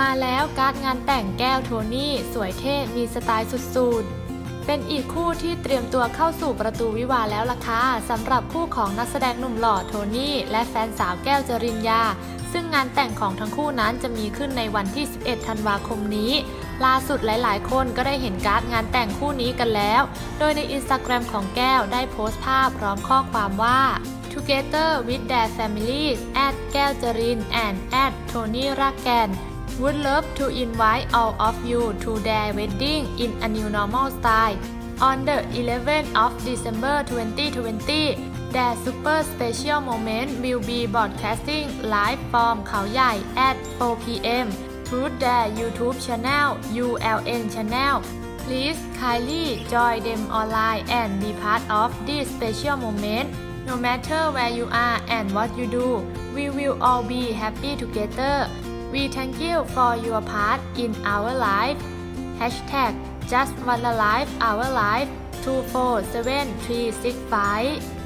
มาแล้วการ์ดงานแต่งแก้วโทนี่ สวยเท่มีสไตล์สุดๆ เป็นอีกคู่ที่เตรียมตัวเข้าสู่ประตูวิวาแล้วล่ะค่ะสำหรับคู่ของนักแสดงหนุ่มหล่อโทนี่ และแฟนสาวแก้วจริญญา ซึ่งงานแต่งของทั้งคู่นั้นจะมีขึ้นในวันที่ 11 ธันวาคมนี้ ล่าสุดหลายๆ คนก็ได้เห็นการ์ดงานแต่งคู่นี้กันแล้ว โดยในอินสตาแกรมของแก้วได้โพสต์ภาพพร้อมข้อความว่า Together with their families at แก้วจริน and at Tony รักแกน would love to invite all of you to their wedding in a new normal style. On the 11th of December 2020, their super special moment will be broadcasting live from Khao Yai at 4 p.m. through their YouTube channel ULN channel. Please kindly join them online and be part of this special moment. No matter where you are and what you do, we will all be happy together. We thank you for your part in our life. Hashtag just one life our life 247365